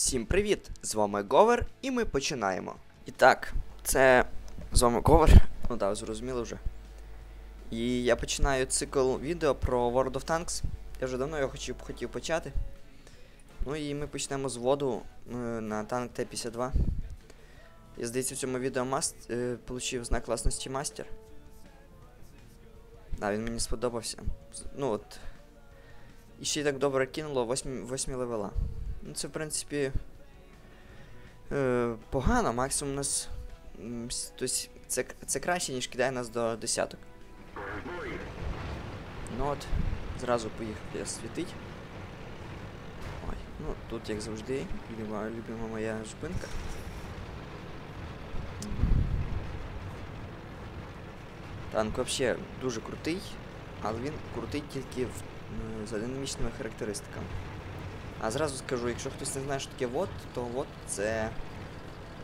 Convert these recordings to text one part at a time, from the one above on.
Всім привіт! З вами Говер, і ми починаємо. І так, це з вами Говер. Ну так, зрозуміло вже. І я починаю цикл відео про World of Tanks. Я вже давно його хотів, хотів почати. Ну і ми почнемо з воду е, на танк Т-52. Я здається, в цьому відео маст, е, получив знак класності мастер. Да, він мені сподобався. Ну от. І ще й так добре кинуло 8, 8 левела. Ну, це, в принципі. Е, погано, максимум у нас. Тобто, це, це краще, ніж кидає нас до десяток. Ну от, зразу поїхав я світить. Ой, ну тут, як завжди, люба, любима моя зупинка. Танк взагалі дуже крутий, але він крутий тільки в, за динамічними характеристиками. А зразу скажу, якщо хтось не знає, що таке вот, то вот це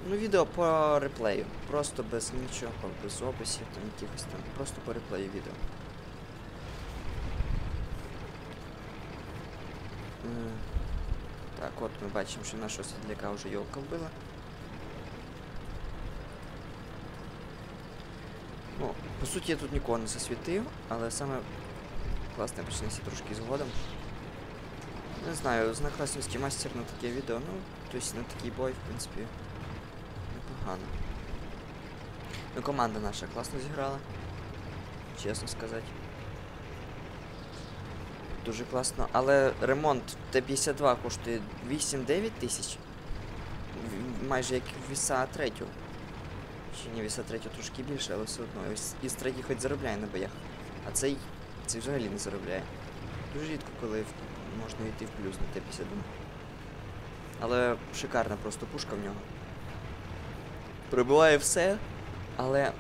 ну, відео по реплею. Просто без нічого, без описів, там якихось там. Просто по реплею відео. Так, от ми бачимо, що нашого світляка вже йолка вбила. Ну, по суті, я тут нікого не засвітив, але саме класне почнеться трошки згодом. Не знаю, знак класності мастер на таке відео, ну, тобто на такий бой, в принципі, непогано. Ну, команда наша класно зіграла. Чесно сказати. Дуже класно. Але ремонт Т-52 коштує 8-9 тисяч. Майже як віса третю. Чи ні, віса третю трошки більше, але все одно. Із третій хоч заробляє на боях. А цей, цей взагалі не заробляє. Дуже рідко, коли можна йти в плюс на Т-52. Але шикарна просто пушка в нього. Пробиває все, але.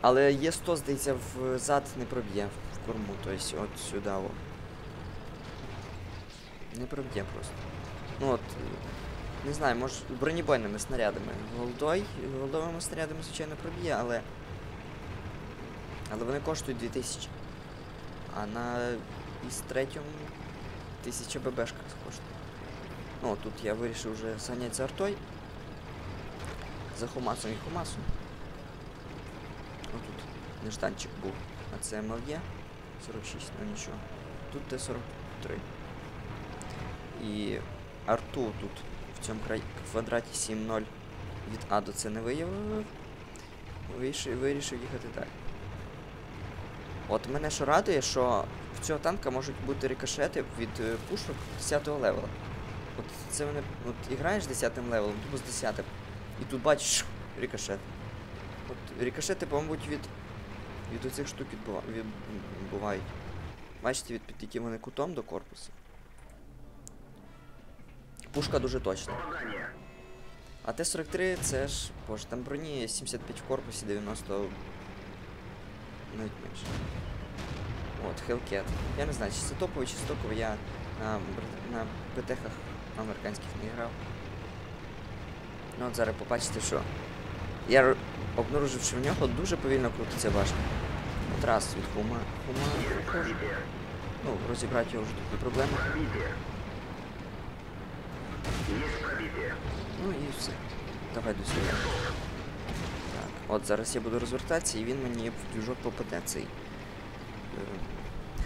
Але є 100, здається, в зад не проб'є в корму, тобто от сюди. О. Не проб'є просто. Ну от. Не знаю, може бронебойними снарядами. Голдой, голдовими снарядами, звичайно, проб'є, але. Але вони коштують 2000. А на із третьому 1000 ББшка коштує. Ну, тут я вирішив вже зайнятися артой. За Хумасом і Хумасом. Отут нежданчик був. А це МЛЄ 46, ну нічого. Тут Т-43. І арту тут в цьому квадраті 7.0 від А до С не виявив. Вирішив їхати далі. От мене що радує, що в цього танка можуть бути рикошети від е, пушок 10 левела. От це мене. От граєш 10 левелом, тупо з 10-м. і тут бачиш рикошет. От рикошети, по-мабуть, від. від оцих штук відбува... відбувають. Бачите, від під яким вони кутом до корпусу. Пушка дуже точна. А Т-43 це ж, боже, там броні 75 в корпусі, 90 менше. От, Hellcat. Я не знаю, чи це топовий, чи стоковий, я на, на ПТХах американських не грав. Ну от зараз побачите, що я обнаружив, що в нього дуже повільно крутиться башня. От раз від хума. Хума. Ну, розібрати його вже тут не проблема. Ну і все. Давай до сюди. От зараз я буду розвертатися і він мені в двіжок попаде цей.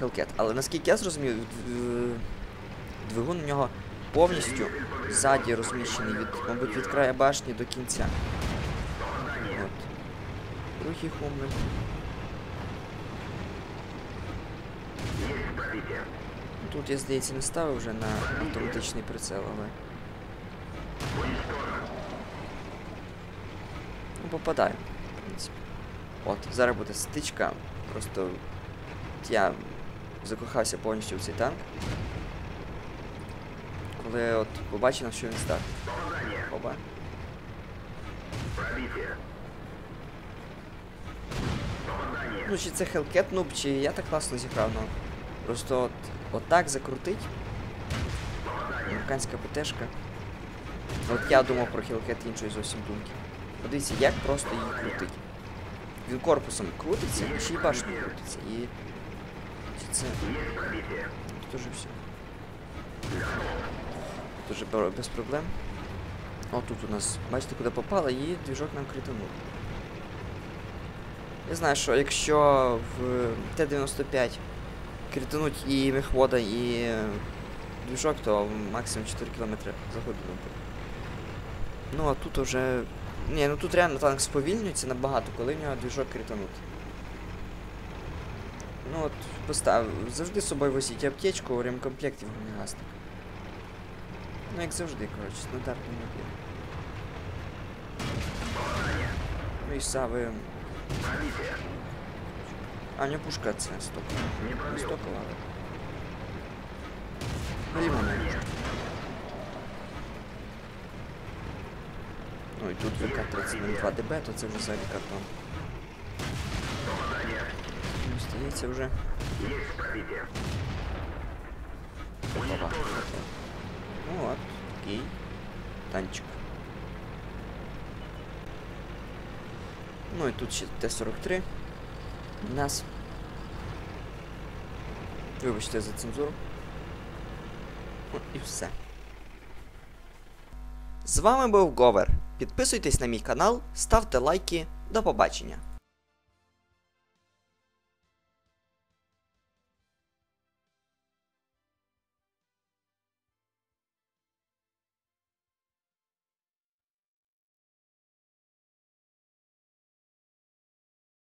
Hellcat. Але наскільки я зрозумів, е, двигун у нього повністю ззаді розміщений від, мабуть, від краю башні до кінця. От. Другий хумер. Тут я, здається, не ставив вже на автоматичний прицел, але. Ну, попадаю. От, зараз буде стичка. Просто я закохався повністю в цей танк. Коли от побачив, що він став. Оба. Ну, чи це Hellcat нуб, чи я так класно зіграв, ну. Просто от, от так закрутить. Американська ПТшка. От я думав про Hellcat іншої зовсім думки. Подивіться, як просто її крутить. Корпусом крутиться, і ще й башню крутиться. І. Чи. Тут уже все. Тут уже без проблем. О, тут у нас, бачите, куди попало, і двіжок нам кританув. Я знаю, що якщо в Т-95 критануть і мехвода, і е, двіжок, то максимум 4 км за годину. Ну а тут уже. Ні, ну тут реально танк сповільнюється набагато, коли в нього двіжок кританут. Ну от, постав, завжди з собою возіть аптечку, у ремкомплекті вогнегасник. Ну як завжди, коротше, стандартний набір. Ну і сави. А, нього пушка це стокова. Не стокова. Ну, лимонна пушка. Ну і тут ВК-32 ДБ, то це вже взагалі картон. Ну, Стається вже. Опа. Ну от, такий танчик. Ну і тут ще Т-43. У нас. Вибачте за цензуру. Ну і все. З вами був Говер. Підписуйтесь на мій канал, ставте лайки. До побачення.